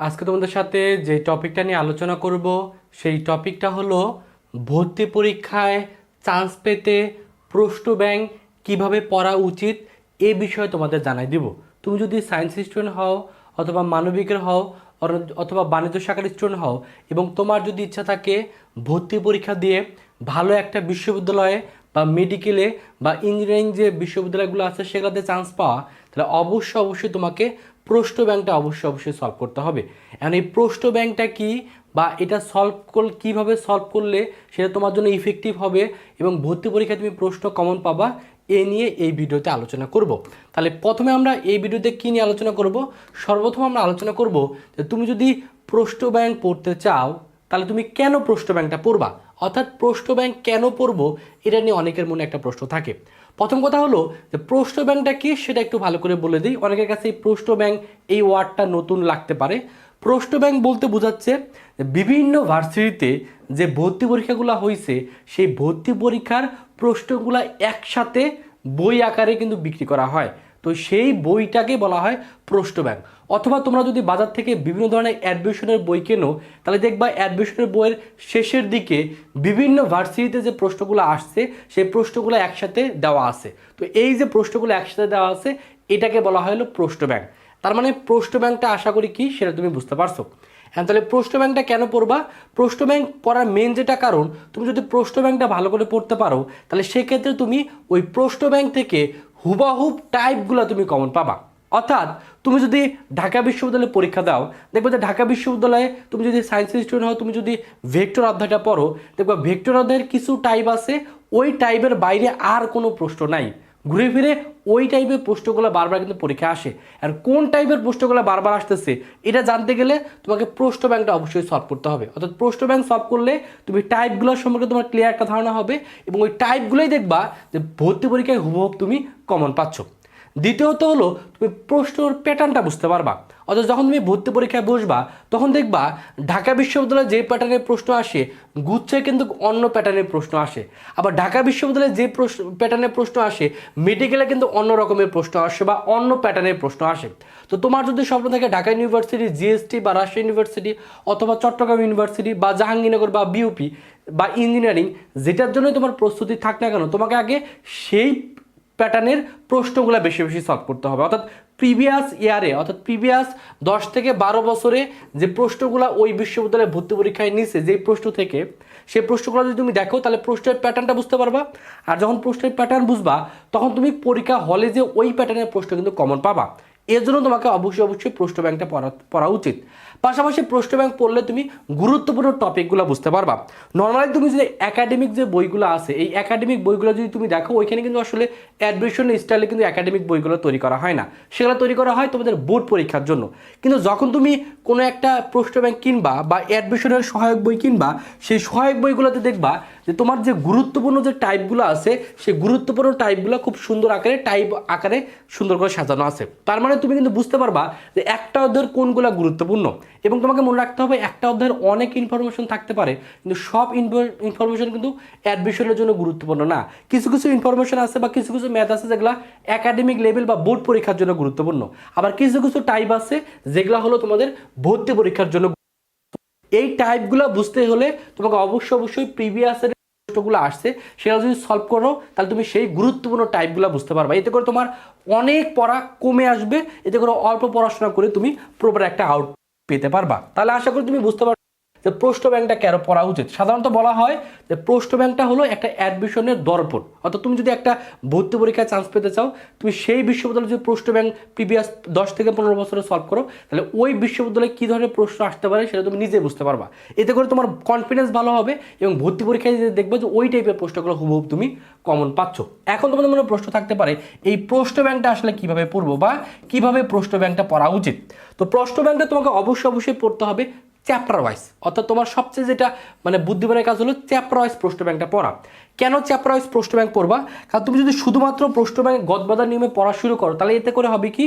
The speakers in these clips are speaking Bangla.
আজকে তোমাদের সাথে যে টপিকটা নিয়ে আলোচনা করব, সেই টপিকটা হলো ভর্তি পরীক্ষায় চান্স পেতে প্রশ্ন ব্যাংক কীভাবে পড়া উচিত এ বিষয়ে তোমাদের জানাই দিব। তুমি যদি সায়েন্স স্টুডেন্ট হও অথবা মানবিকের হও অথবা বাণিজ্য শাখার স্টুডেন্ট হও এবং তোমার যদি ইচ্ছা থাকে ভর্তি পরীক্ষা দিয়ে ভালো একটা বিশ্ববিদ্যালয়ে বা মেডিকেলে বা ইঞ্জিনিয়ারিং যে বিশ্ববিদ্যালয়গুলো আছে সেগুলোতে চান্স পাওয়া, তাহলে অবশ্যই অবশ্যই তোমাকে প্রশ্ন ব্যাংকটা অবশ্যই অবশ্যই সলভ করতে হবে। এখন এই প্রশ্ন ব্যাংকটা কি বা এটা সলভ করলে কীভাবে সলভ করলে সেটা তোমার জন্য ইফেক্টিভ হবে এবং ভর্তি পরীক্ষায় তুমি প্রশ্ন কমন পাবা, এ নিয়ে এই ভিডিওতে আলোচনা করব। তাহলে প্রথমে আমরা এই ভিডিওতে কী নিয়ে আলোচনা করব? সর্বপ্রথম আমরা আলোচনা করব যে তুমি যদি প্রশ্ন ব্যাংক পড়তে চাও, তাহলে তুমি কেন প্রশ্ন ব্যাংকটা পড়বা? অর্থাৎ প্রশ্ন ব্যাংক কেন পড়ব, এটা নিয়ে অনেকের মনে একটা প্রশ্ন থাকে। প্রথম কথা হলো যে প্রশ্ন ব্যাংকটা কি সেটা একটু ভালো করে বলে দিই। অনেকের কাছে এই প্রশ্ন ব্যাংক এই ওয়ার্ডটা নতুন লাগতে পারে। প্রশ্ন ব্যাংক বলতে বোঝাচ্ছে বিভিন্ন ভার্সিটিতে যে ভর্তি পরীক্ষাগুলো হয়েছে সেই ভর্তি পরীক্ষার প্রশ্নগুলো একসাথে বই আকারে কিন্তু বিক্রি করা হয়। তো সেই বইটাকে বলা হয় প্রশ্ন ব্যাংক অথবা তোমরা যদি বাজার থেকে বিভিন্ন ধরনের অ্যাডমিশনের বই কেনো, তাহলে দেখবা অ্যাডমিশনের বইয়ের শেষের দিকে বিভিন্ন ভার্সিটিতে যে প্রশ্নগুলো আসছে, সেই প্রশ্নগুলো একসাথে দেওয়া আছে। তো এই যে প্রশ্নগুলো একসাথে দেওয়া আছে, এটাকে বলা হলো প্রশ্ন ব্যাংক তার মানে প্রশ্ন ব্যাংকটা আশা করি কি, সেটা তুমি বুঝতে পারছ। হ্যাঁ তাহলে প্রশ্ন ব্যাংকটা কেন পড়বা? প্রশ্ন ব্যাংক পড়ার মেন যেটা কারণ, তুমি যদি প্রশ্ন ব্যাংকটা ভালো করে পড়তে পারো, তাহলে সেক্ষেত্রে তুমি ওই প্রশ্ন ব্যাংক থেকে হুবাহুব টাইপগুলো তুমি কমন পাবা। অর্থাৎ তুমি যদি ঢাকা বিশ্ববিদ্যালয়ে পরীক্ষা দাও, দেখবে যে ঢাকা বিশ্ববিদ্যালয়ে তুমি যদি সায়েন্স স্টুডেন্ট হও, তুমি যদি ভেক্টর অধ্যায়টা পড়ো, দেখবে ভেক্টর অধ্যায়ের কিছু টাইপ আছে, ওই টাইপের বাইরে আর কোনো প্রশ্ন নাই। ঘুরে ফিরে ওই টাইপের প্রশ্নগুলো বারবার কিন্তু পরীক্ষা আসে। আর কোন টাইপের প্রশ্নগুলো বারবার আসতেছে, এটা জানতে গেলে তোমাকে প্রশ্ন ব্যাংকটা অবশ্যই সলভ করতে হবে। অর্থাৎ প্রশ্ন ব্যাংক সলভ করলে তুমি টাইপগুলোর সম্পর্কে তোমার ক্লিয়ার একটা ধারণা হবে এবং ওই টাইপগুলোই দেখবা যে ভর্তি পরীক্ষায় হুবহুব তুমি কমন পাচ্ছ। দ্বিতীয়ত হলো, তুমি প্রশ্নর প্যাটার্নটা বুঝতে পারবা। অর্থাৎ যখন তুমি ভর্তি পরীক্ষায় বসবা, তখন দেখবা ঢাকা বিশ্ববিদ্যালয়ে যে প্যাটার্নের প্রশ্ন আসে, গুচ্ছে কিন্তু অন্য প্যাটার্নের প্রশ্ন আসে। আবার ঢাকা বিশ্ববিদ্যালয়ে যে প্রশ্ন প্যাটার্নের প্রশ্ন আসে মেডিকেলে কিন্তু অন্য রকমের প্রশ্ন আসে বা অন্য প্যাটার্নের প্রশ্ন আসে। তো তোমার যদি স্বপ্ন থাকে ঢাকা ইউনিভার্সিটি জিএসটি বা রাজশাহী ইউনিভার্সিটি অথবা চট্টগ্রাম ইউনিভার্সিটি বা জাহাঙ্গীরনগর বা বিউপি বা ইঞ্জিনিয়ারিং যেটার জন্যই তোমার প্রস্তুতি থাক না কেন, তোমাকে আগে সেই প্যাটার্নের প্রশ্নগুলো বেশি বেশি সলভ করতে হবে। অর্থাৎ প্রিভিয়াস ইয়ারে অর্থাৎ প্রিভিয়াস দশ থেকে বারো বছরে যে প্রশ্নগুলো ওই বিশ্ববিদ্যালয়ে ভর্তি পরীক্ষায় নিছে, যে প্রশ্ন থেকে সেই প্রশ্নগুলো যদি তুমি দেখো, তাহলে প্রশ্নের প্যাটার্নটা বুঝতে পারবা। আর যখন প্রশ্নের প্যাটার্ন বুঝবা, তখন তুমি পরীক্ষা হলে যে ওই প্যাটার্নের প্রশ্ন কিন্তু কমন পাবা। এর জন্য তোমাকে অবশ্যই অবশ্যই প্রশ্ন ব্যাংকটা পড়া পড়া উচিত। পাশাপাশি প্রশ্ন ব্যাংক পড়লে তুমি গুরুত্বপূর্ণ টপিকগুলো বুঝতে পারবা। নর্মালি তুমি যদি একাডেমিক যে বইগুলো আছে, এই একাডেমিক বইগুলো যদি তুমি দেখো, ওইখানে কিন্তু আসলে অ্যাডমিশন স্টাইলে কিন্তু একাডেমিক বইগুলো তৈরি করা হয় না। সেগুলো তৈরি করা হয় তোমাদের বোর্ড পরীক্ষার জন্য। কিন্তু যখন তুমি কোনো একটা প্রশ্ন ব্যাংক কিনবা বা অ্যাডমিশনের সহায়ক বই কিনবা, সেই সহায়ক বইগুলোতে দেখবা যে তোমার যে গুরুত্বপূর্ণ যে টাইপগুলো আছে, সেই গুরুত্বপূর্ণ টাইপগুলো খুব সুন্দর আকারে টাইপ আকারে সুন্দর করে সাজানো আছে। তার মানে তুমি কিন্তু বুঝতে পারবা যে একটা অধ্যায়ের কোনগুলো গুরুত্বপূর্ণ। এবং তোমাকে মনে রাখতে হবে, একটা অধ্যায়ের অনেক ইনফরমেশন থাকতে পারে, কিন্তু সব ইনফরমেশন কিন্তু অ্যাডমিশনের জন্য গুরুত্বপূর্ণ না। কিছু কিছু ইনফরমেশন আছে বা কিছু কিছু ম্যাথ আছে যেগুলো একাডেমিক লেভেল বা বোর্ড পরীক্ষার জন্য গুরুত্বপূর্ণ। আবার কিছু কিছু টাইপ আছে যেগুলো হলো তোমাদের ভর্তি পরীক্ষার জন্য এই টাইপগুলো বুঝতে হলে তোমাকে অবশ্যই অবশ্যই প্রিভিয়াসের প্রশ্নগুলো আসছে সেটা যদি সলভ করো, তাহলে তুমি সেই গুরুত্বপূর্ণ টাইপগুলো বুঝতে পারবা। এতে করে তোমার অনেক পড়া কমে আসবে, এতে করে অল্প পড়াশোনা করে তুমি প্রপার একটা আউট পেতে পারবা। তাহলে আশা করি তুমি বুঝতে পারবে যে প্রশ্ন ব্যাংকটা কেন পড়া উচিত? সাধারণত বলা হয় যে প্রশ্ন ব্যাংকটা হলো একটা অ্যাডমিশনের দর্পণ। অর্থাৎ তুমি যদি একটা ভর্তি পরীক্ষায় চান্স পেতে চাও, তুমি সেই বিশ্ববিদ্যালয়ে যদি প্রশ্ন ব্যাংক প্রিভিয়াস দশ থেকে পনেরো বছরে সলভ করো, তাহলে ওই বিশ্ববিদ্যালয়ে কী ধরনের প্রশ্ন আসতে পারে সেটা তুমি নিজে বুঝতে পারবা। এতে করে তোমার কনফিডেন্স ভালো হবে এবং ভর্তি পরীক্ষায় যদি দেখবে যে ওই টাইপের প্রশ্নগুলো হুবহুব তুমি কমন পাচ্ছ। এখন তোমাদের মনে প্রশ্ন থাকতে পারে, এই প্রশ্ন ব্যাংকটা আসলে কীভাবে পড়ব বা কীভাবে প্রশ্ন ব্যাংকটা পড়া উচিত? তো প্রশ্ন ব্যাংকটা তোমাকে অবশ্যই অবশ্যই পড়তে হবে চ্যাপ্টার ওয়াইজ অর্থাৎ তোমার সবচেয়ে যেটা মানে বুদ্ধিমানের কাজ হলো চ্যাপ্টার ওয়াইজ প্রশ্ন ব্যাংকটা পড়া। কেন চ্যাপ্টার ওয়াইজ প্রশ্ন ব্যাংক পড়বা? কারণ তুমি যদি শুধুমাত্র প্রশ্ন ব্যাংক গদবাদার নিয়মে পড়া শুরু করো, তাহলে এতে করে হবে কি?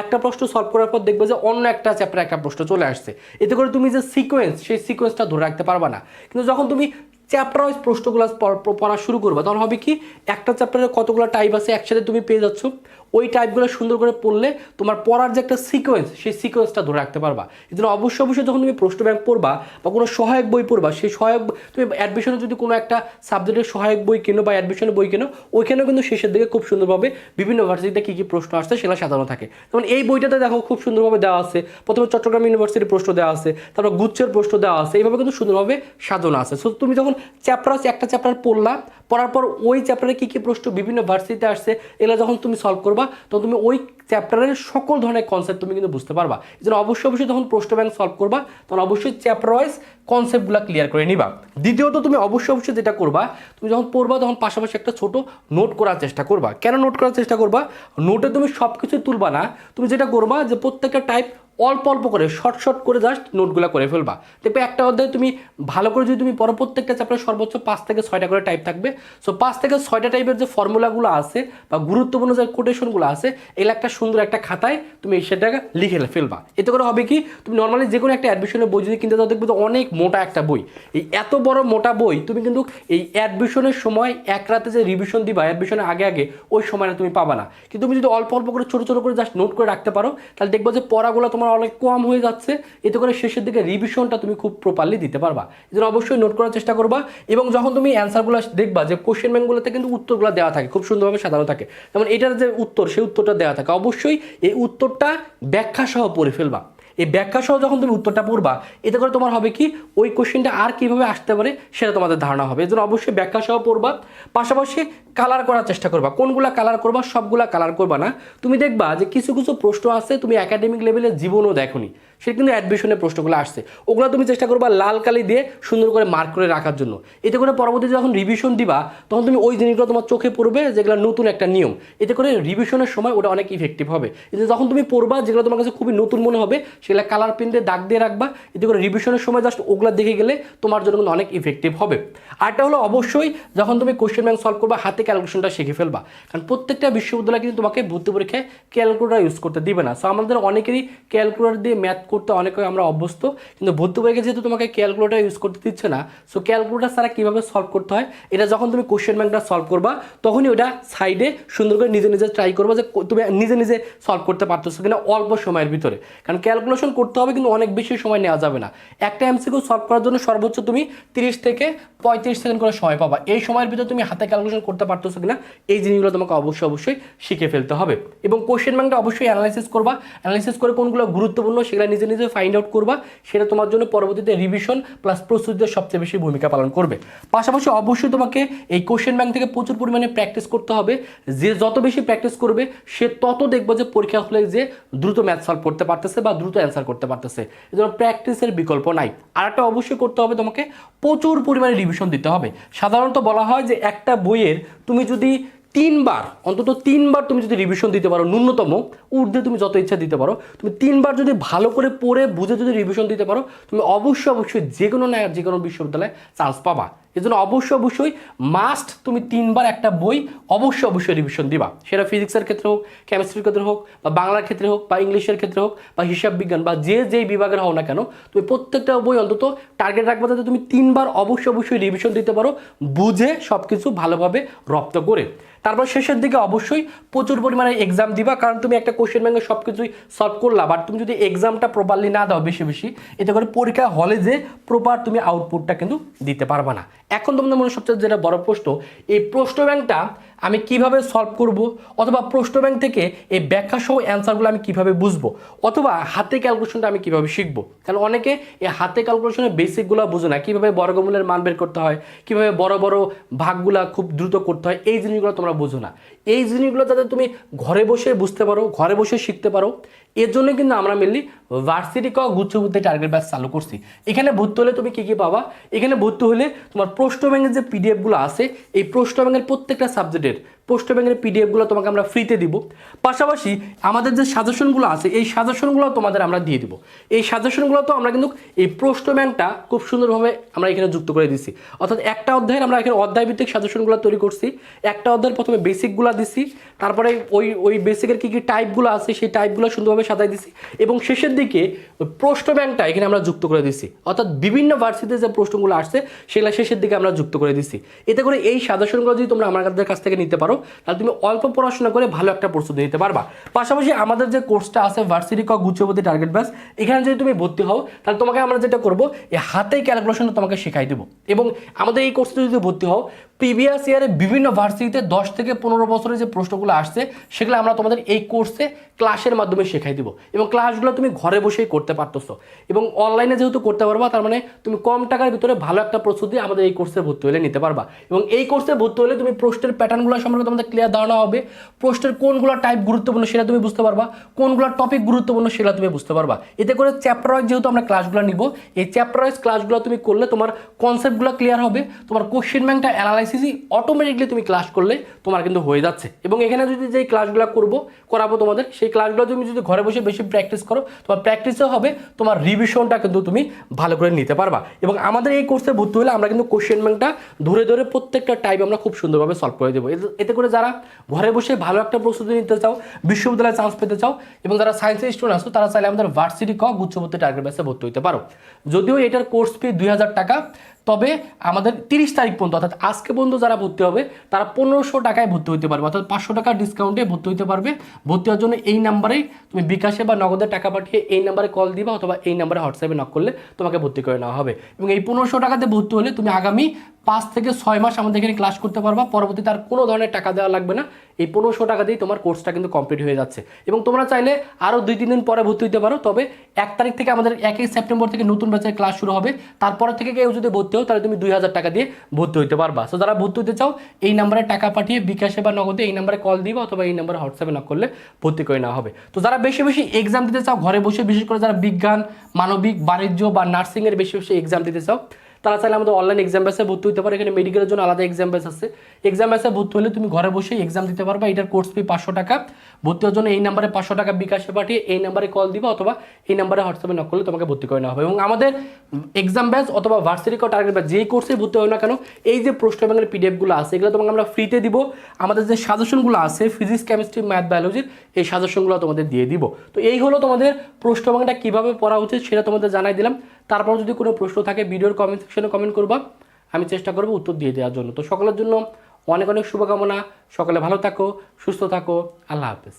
একটা প্রশ্ন সলভ করার পর দেখবে যে অন্য একটা চ্যাপ্টারে একটা প্রশ্ন চলে আসছে। এতে করে তুমি যে সিকোয়েন্স সেই সিকোয়েন্সটা ধরে রাখতে পারবা না। কিন্তু যখন তুমি চ্যাপ্টার ওয়াইজ প্রশ্নগুলো পড়- শুরু করবে। তখন হবে কি, একটা চ্যাপ্টারে কতগুলো টাইপ আছে একসাথে তুমি পেয়ে যাচ্ছ। ওই টাইপগুলো সুন্দর করে পড়লে তোমার পড়ার যে একটা সিকোয়েন্স সেই সিকোয়েন্সটা ধরে রাখতে পারবা। এই জন্য অবশ্যই অবশ্যই যখন তুমি প্রশ্ন ব্যাংক পড়বা বা কোনো সহায়ক বই পড়বা, সেই সহায়ক তুমি অ্যাডমিশনে যদি কোনো একটা সাবজেক্টের সহায়ক বই কেনো বা অ্যাডমিশনের বই কেনো, ওইখানেও কিন্তু শেষের দিকে খুব সুন্দরভাবে বিভিন্ন ভার্সিটিতে কী কী প্রশ্ন আসছে সেগুলো সাজানো থাকে। যেমন এই বইটাতে দেখো খুব সুন্দরভাবে দেওয়া আছে, প্রথমে চট্টগ্রাম ইউনিভার্সিটির প্রশ্ন দেওয়া আছে, তারপর গুচ্ছের প্রশ্ন দেওয়া আছে, এইভাবে কিন্তু সুন্দরভাবে সাজানো আছে। সো তুমি যখন চ্যাপ্টার আছে একটা চ্যাপ্টার পড়লা পড়ার পর ওই চ্যাপ্টারে কী কী প্রশ্ন, বিভিন্ন ভার্সিটিতে আসছে, এগুলো যখন তুমি সলভ করবা, তখন তুমি ওই চ্যাপ্টারের সকল ধরনের কনসেপ্ট তুমি কিন্তু বুঝতে পারবা। এই জন্য অবশ্যই অবশ্যই যখন প্রশ্ন ব্যাংক সলভ করবা, তখন অবশ্যই চ্যাপ্টার ওয়াইজ কনসেপ্টগুলো ক্লিয়ার করে নিবা। দ্বিতীয়ত তুমি অবশ্যই অবশ্যই যেটা করবা, তুমি যখন পড়বা, তখন পাশাপাশি একটা ছোট নোট করার চেষ্টা করবা। কেন নোট করার চেষ্টা করবা? নোটে তুমি সব কিছু তুলবা না। তুমি যেটা করবা যে প্রত্যেকটা টাইপ অল্প অল্প করে, শর্ট শর্ট করে জাস্ট নোটগুলো করে ফেলবা। দেখবে একটা অধ্যায় তুমি ভালো করে যদি তুমি পড়ো, প্রত্যেকটা চ্যাপ্টার সর্বোচ্চ পাঁচ থেকে ছয়টা করে টাইপ থাকবে। সো পাঁচ থেকে ছয়টা টাইপের যে ফর্মুলাগুলো আছে বা গুরুত্বপূর্ণ যে কোটেশনগুলো আছে, এগুলো একটা সুন্দর একটা খাতায় তুমি সেটাকে লিখে ফেলবা। এতে করে হবে কি, তুমি নর্মালি যে কোনো একটা অ্যাডমিশনের বই যদি কিনতে দেখবে তো অনেক মোটা একটা বই। এই এত বড় মোটা বই, তুমি কিন্তু এই অ্যাডমিশনের সময় এক রাতে যে রিভিশন দিবা অ্যাডমিশনের আগে আগে, ওই সময়টা তুমি পাবা না। কিন্তু তুমি যদি অল্প অল্প করে, ছোটো ছোটো করে জাস্ট নোট করে রাখতে পারো, তাহলে দেখব যে পড়াগুলো তোমার অনেক কম হয়ে যাচ্ছে, এতে করে শেষের দিকে রিভিশনটা তুমি খুব প্রপারলি দিতে পারবা। এদের অবশ্যই নোট করার চেষ্টা করবা এবং যখন তুমি অ্যান্সারগুলো দেখবা যে কোশ্চেন ব্যাংকগুলোতে কিন্তু উত্তরগুলো দেওয়া থাকে, খুব সুন্দরভাবে সাধারণ থাকে। যেমন এটার যে উত্তর, সেই উত্তরটা দেওয়া থাকে। অবশ্যই এই উত্তরটা ব্যাখ্যা সহ পড়ে ফেলবা। এই ব্যাখ্যা সহ যখন তুমি উত্তরটা পড়বা, এতে করে তোমার হবে কি, ওই কোশ্চেনটা আর কীভাবে আসতে পারে সেটা তোমাদের ধারণা হবে। এজন্য জন্য অবশ্যই ব্যাখ্যা সহ পড়বা, পাশাপাশি কালার করার চেষ্টা করবা। কোনগুলা কালার করবা, সবগুলা কালার করবা না। তুমি দেখবা যে কিছু কিছু প্রশ্ন আছে তুমি একাডেমিক লেভেলে জীবনও দেখোনি। সে কিন্তু অ্যাডমিশনের প্রশ্নগুলো আসছে। ওগুলো তুমি চেষ্টা করবা লাল কালি দিয়ে সুন্দর করে মার্ক করে রাখার জন্য। এতে করে পরবর্তীতে যখন রিভিশন দিবা, তখন তুমি ওই জিনিসগুলো তোমার চোখে পড়বে যেগুলো নতুন একটা নিয়ম। এতে করে রিভিশনের সময় ওটা অনেক ইফেক্টিভ হবে। এতে যখন তুমি পড়বা যেগুলো তোমার কাছে খুবই নতুন মনে হবে, সেগুলো কালার পেন দিয়ে দাগ দিয়ে রাখবা। এতে করে রিভিশনের সময় জাস্ট ওগুলো দেখে গেলে তোমার জন্য কিন্তু অনেক ইফেক্টিভ হবে। আরটা হলো অবশ্যই যখন তুমি কোশ্চেন ব্যাংক সলভ করবা, হাতে ক্যালকুলেশনটা শিখে ফেলবা। কারণ প্রত্যেকটা বিশ্ববিদ্যালয় কিন্তু তোমাকে ভর্তি পরীক্ষায় ক্যালকুলেটার ইউজ করতে দিবে না। সো আমাদের অনেকেরই ক্যালকুলেটার দিয়ে ম্যাথ করতে অনেকে আমরা অভ্যস্ত, কিন্তু ভর্তি পরীক্ষা যেহেতু তোমাকে ক্যালকুলেটার ইউজ করতে দিচ্ছে না সো ক্যালকুলেটার ছাড়া কীভাবে সলভ করতে হয়? এটা যখন তুমি কোশ্চেন ব্যাংকটা সলভ করবা, তখনই ওটা সাইডে সুন্দর করে নিজে নিজে ট্রাই করবা যে তুমি নিজে নিজে সলভ করতে পারতেছো কিনা অল্প সময়ের ভিতরে। কারণ ক্যালকুলেশন করতে হবে কিন্তু অনেক বেশি সময় নেওয়া যাবে না। একটা এমসিকিউ সলভ করার জন্য সর্বোচ্চ তুমি তিরিশ থেকে পঁয়ত্রিশ সেকেন্ড করে সময় পাবা। এই সময়ের ভিতরে তুমি হাতে ক্যালকুলেশন করতে পারতেছো কিনা, এই জিনিসগুলো তোমাকে অবশ্যই অবশ্যই শিখে ফেলতে হবে। এবং কোশ্চেন ব্যাংকটা অবশ্যই অ্যানালাইসিস করবা। অ্যানালাইসিস করে কোনগুলো গুরুত্বপূর্ণ সেগুলো নিজে নিজে ফাইন্ড আউট করবা, সেটা তোমার জন্য পরবর্তীতে রিভিশন প্লাস প্রস্তুতিতে সবচেয়ে বেশি ভূমিকা পালন করবে। পাশাপাশি অবশ্যই তোমাকে এই কোশ্চেন ব্যাংক থেকে প্রচুর পরিমাণে প্র্যাকটিস করতে হবে। যে যত বেশি প্র্যাকটিস করবে, সে তত দেখবে যে পরীক্ষা হলে যে দ্রুত ম্যাথ সলভ করতে পারতেছে বা দ্রুত অ্যান্সার করতে পারতেছে। এই জন্য প্র্যাকটিসের বিকল্প নাই। আর একটা অবশ্যই করতে হবে তোমাকে, প্রচুর পরিমাণে রিভিশন দিতে হবে। সাধারণত বলা হয় যে একটা বইয়ের তুমি যদি তিনবার, অন্তত তিনবার তুমি যদি রিভিশন দিতে পারো, ন্যূনতম, ঊর্ধ্বে তুমি যত ইচ্ছা দিতে পারো, তুমি তিনবার যদি ভালো করে পড়ে বুঝে যদি রিভিশন দিতে পারো, তুমি অবশ্যই অবশ্যই যে কোনো না যে কোনো বিশ্ববিদ্যালয়ে চান্স পাবা। এই জন্য অবশ্যই অবশ্যই মাস্ট তুমি তিনবার একটা বই অবশ্যই অবশ্যই রিভিশন দিবা। সেটা ফিজিক্সের ক্ষেত্রে হোক কেমিস্ট্রির ক্ষেত্রে হোক, বা বাংলার ক্ষেত্রে হোক, বা ইংলিশের ক্ষেত্রে হোক, বা হিসাব বিজ্ঞান, বা যে যেই বিভাগের হও না কেন, তুমি প্রত্যেকটা বই অন্তত টার্গেট রাখবা যাতে তুমি তিনবার অবশ্যই অবশ্যই রিভিশন দিতে পারো, বুঝে সব কিছু ভালোভাবে রপ্ত করে। তারপর শেষের দিকে অবশ্যই প্রচুর পরিমাণে এক্সাম দিবা, কারণ তুমি একটা কোশ্চেন ব্যাংকে সব কিছুই সলভ করলা বাট তুমি যদি এক্সামটা প্রপারলি না দাও বেশি বেশি, এতে করে পরীক্ষা হলে যে প্রপার তুমি আউটপুটটা কিন্তু দিতে পারবা না। এখন তোমাদের মনে সবচেয়ে যেটা বড় প্রশ্ন এই প্রশ্ন ব্যাংকটা আমি কীভাবে সলভ করব? অথবা প্রশ্ন ব্যাংক থেকে এই ব্যাখ্যা সহ অ্যান্সারগুলো আমি কীভাবে বুঝব? অথবা হাতে ক্যালকুলেশনটা আমি কীভাবে শিখব? কারণ অনেকে এই হাতে ক্যালকুলেশনের বেসিকগুলো বুঝে না। কীভাবে বর্গমূলের মান বের করতে হয়? কীভাবে বড় বড় ভাগগুলা খুব দ্রুত করতে হয়? এই জিনিসগুলো তোমরা বুঝো না। এই জিনিসগুলো যাতে তুমি ঘরে বসে বুঝতে পারো, ঘরে বসে শিখতে পারো, এর জন্য কিন্তু আমরা মেনলি ভার্সিটি ক গুচ্ছবুদ্ধি টার্গেট ব্যাচ চালু করছি। এখানে ভর্তি হলে তুমি কী কী পাবা? এখানে ভর্তি হলে তোমার প্রশ্ন ব্যাংকের যে পিডিএফগুলো আছে, এই প্রশ্ন ব্যাংকের প্রত্যেকটা সাবজেক্টের পোস্ট ব্যাংকের পিডিএফগুলো তোমাকে আমরা ফ্রিতে দিব। পাশাপাশি আমাদের যে সাজেশনগুলো আছে, এই সাজেশনগুলো তোমাদের আমরা দিয়ে দিব। এই সাজেশনগুলো তো আমরা কিন্তু এই প্রশ্ন ব্যাংকটা খুব সুন্দরভাবে আমরা এখানে যুক্ত করে দিছি। অর্থাৎ একটা অধ্যায়ের আমরা এখানে অধ্যায় ভিত্তিক সাজেশনগুলো তৈরি করছি। একটা অধ্যায়ের প্রথমে বেসিকগুলো দিছি, তারপরে ওই ওই বেসিকের কী কী টাইপগুলো আছে, সেই টাইপগুলো সুন্দরভাবে সাজাই দিছি এবং শেষের দিকে প্রশ্ন ব্যাংকটা এখানে আমরা যুক্ত করে দিছি। অর্থাৎ বিভিন্ন ভার্সিটিতে যে প্রশ্নগুলো আসছে, সেগুলো শেষের দিকে আমরা যুক্ত করে দিছি। এতে করে এই সাজেশনগুলো যদি তোমরা আমাদের কাছ থেকে নিতে পারো তাহলে তুমি অল্প পড়াশোনা করে ভালো একটা প্রস্তুতি নিতে পারবা। পাশাপাশি আমাদের যে কোর্সটা আছে ভার্সিটি ক গুচ্ছপতি টার্গেট ব্যাস এখানে যদি তুমি ভর্তি হও, তাহলে তোমাকে আমরা যেটা করব এই হাতেই ক্যালকুলেশনটা তোমাকে শেখাই দেবো। এবং আমাদের এই কোর্সে যদি ভর্তি হও প্রিভিয়াস ইয়ারে বিভিন্ন ভার্সিটিতে দশ থেকে পনেরো বছরের যে প্রশ্নগুলো আসছে, সেগুলো আমরা তোমাদের এই কোর্সে ক্লাসের মাধ্যমে শেখাই দিব। এবং ক্লাসগুলো তুমি ঘরে বসেই করতে পারতেছো। এবং অনলাইনে যেহেতু করতে পারবা, তার মানে তুমি কম টাকার ভিতরে ভালো একটা প্রস্তুতি আমাদের এই কোর্সে ভর্তি হলে নিতে পারবা। এবং এই কোর্সে ভর্তি হলে তুমি প্রশ্নের প্যাটার্নগুলো সম্পর্কে তোমাদের ক্লিয়ার ধারণা হবে। প্রশ্নের কোনগুলো টাইপ গুরুত্বপূর্ণ সেটা তুমি বুঝতে পারবা। কোনগুলো টপিক গুরুত্বপূর্ণ সেটা তুমি বুঝতে পারবা। এতে করে চ্যাপ্টার ওয়াইজ যেহেতু আমরা ক্লাসগুলো নিব, এই চ্যাপ্টার ওয়াইজ ক্লাসগুলো তুমি করলে তোমার কনসেপ্টগুলো ক্লিয়ার হবে। তোমার কোশ্চেন ব্যাংকটা অ্যানালাইসিসই অটোমেটিকলি তুমি ক্লাস করলে তোমার কিন্তু হয়ে যাচ্ছে। এবং এখানে যদি যেই ক্লাসগুলো করব, করাবো তোমাদের, সেই ক্লাসগুলো তুমি যদি ঘরে বসে বেশি প্র্যাকটিস করো, তোমার প্র্যাকটিসও হবে, তোমার রিভিশনটা কিন্তু তুমি ভালো করে নিতে পারবা। এবং আমাদের এই কোর্সে ভর্তি হলে আমরা কিন্তু কোশ্চেন ব্যাংকটা ধরে ধরে প্রত্যেকটা টাইপ আমরা খুব সুন্দরভাবে সলভ করে দেবো। এতে- করে যারা ঘরে বসে ভালো একটা প্রস্তুতি নিতে চাও, বিশ্ববিদ্যালয়ে চান্স পেতে চাও এবং যারা সায়েন্সের স্টুডেন্ট আসো তারা চাইলে আমাদের ভার্সিটি ক গুচ্ছভর্তি টার্গেট ব্যাসে ভর্তি হতে পারো। যদিও এটার কোর্স ফি দুই হাজার টাকা তবে আমাদের তিরিশ তারিখ পর্যন্ত, অর্থাৎ আজকে পর্যন্ত যারা ভর্তি হবে, তারা পনেরোশো টাকায় ভর্তি হতে পারবে, অর্থাৎ পাঁচশো টাকার ডিসকাউন্টে ভর্তি হতে পারবে। ভর্তি হওয়ার জন্য এই নাম্বারেই তুমি বিকাশে বা নগদের টাকা পাঠিয়ে এই নাম্বারে কল দিবা অথবা এই নাম্বারে হোয়াটসঅ্যাপে নক করলে তোমাকে ভর্তি করে নেওয়া হবে। এবং এই পনেরোশো টাকাতে ভর্তি হলে তুমি আগামী পাঁচ থেকে ছয় মাস আমাদের এখানে ক্লাস করতে পারবা, পরবর্তীতে আর কোনো ধরনের টাকা দেওয়া লাগবে না। এই পনেরোশো টাকা দিয়েই তোমার কোর্সটা কিন্তু কমপ্লিট হয়ে যাচ্ছে। এবং তোমরা চাইলে আরও দুই, তিন দিন পরে ভর্তি হতে পারো, তবে এক তারিখ থেকে আমাদের একই সেপ্টেম্বর থেকে নতুন ব্যাচের ক্লাস শুরু হবে। তারপর থেকে কেউ যদি ভর্তি হও, তাহলে তুমি দুই হাজার টাকা দিয়ে ভর্তি হতে পারবা। সো যারা ভর্তি হতে চাও, এই নাম্বারে টাকা পাঠিয়ে বিকাশে বা নগদে এই নাম্বারে কল দিবা, অথবা এই নাম্বারে হোয়াটসঅ্যাপে নক করলে ভর্তি করে নেওয়া হবে। তো যারা বেশি বেশি এক্সাম দিতে চাও, ঘরে বসে, বিশেষ করে যারা বিজ্ঞান, মানবিক, বাণিজ্য বা নার্সিংয়ের বেশি বেশি এক্সাম দিতে চাও তারা চাইলে আমাদের অনলাইন এক্সাম ব্যাসে ভর্তি হতে পারে। এখানে মেডিকেলের জন্য আলাদা এক্সাম ব্যাস আছে। এক্সাম ব্যাসে ভর্তি হলে তুমি ঘরে বসে এক্সাম দিতে পারবা। এটার কোর্স ফি পাঁচশো টাকা। ভর্তি হওয়ার জন্য এই নাম্বারে পাঁচশো টাকা বিকাশে পাঠিয়ে এই নাম্বারে কল দিবা অথবা এই নাম্বারে হোয়াটসঅ্যাপে নক করলে তোমাকে ভর্তি করে নেওয়া হবে। এবং আমাদের এক্সাম ব্যাচ অথবা ভার্সিটি কো টার্গেট বা যেই কোর্সে ভর্তি হয় না কেন, এই যে প্রশ্ন ব্যাংকের পিডিএফগুলো আছে, এগুলো তোমাকে আমরা ফ্রিতে দিব। আমাদের যে সাজেশনগুলো আছে ফিজিক্স কেমিস্ট্রি ম্যাথ বায়োলজির এই সাজেশনগুলো তোমাদের দিয়ে দিব। তো এই হলো তোমাদের প্রশ্ন ব্যাংকটা কীভাবে পড়া উচিত সেটা তোমাদের জানাই দিলাম। তারপর যদি কোনো প্রশ্ন থাকে, ভিডিওর কমেন্ট সেকশনে কমেন্ট করবা। আমি চেষ্টা করব উত্তর দিয়ে দেওয়ার জন্য। তো সকলের জন্য অনেক অনেক শুভকামনা। সকলে ভালো থাকো, সুস্থ থাকো। আল্লাহ হাফেজ।